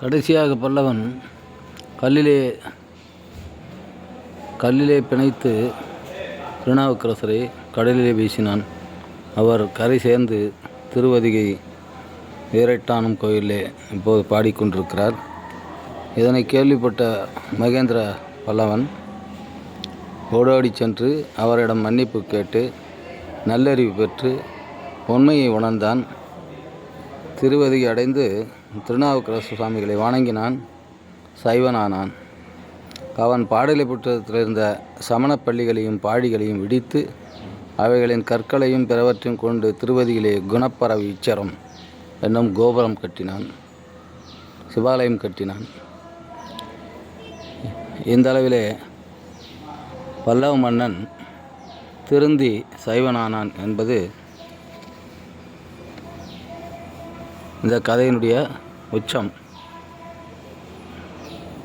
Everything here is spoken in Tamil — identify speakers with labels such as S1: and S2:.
S1: கடைசியாக பல்லவன் கல்லிலே கல்லிலே பிணைத்து திருநாவுக்கரசரை கடலிலே வீசினான். அவர் கரை சேர்ந்து திருவதிகை வீரட்டானம் கோயிலே இப்போது பாடிக்கொண்டிருக்கிறார். இதனை கேள்விப்பட்ட மகேந்திர பல்லவன் ஓடோடி சென்று அவரிடம் மன்னிப்பு கேட்டு நல்லறிவு பெற்று உண்மையை உணர்ந்தான். திருவதி அடைந்து திருநாவுக்கரசு சுவாமிகளை வணங்கினான் சைவனானான். அவன் பாடலை இருந்த சமணப் பள்ளிகளையும் பாடிகளையும் இடித்து அவைகளின் கற்களையும் பிறவற்றையும் கொண்டு திருவதியிலே குணப்பரவி இச்சரம் என்னும் கோபுரம் கட்டினான் சிவாலயம் கட்டினான். இந்த அளவிலே பல்லவ மன்னன் திருந்தி சைவனானான் என்பது இந்த கதையினுடைய உச்சம்.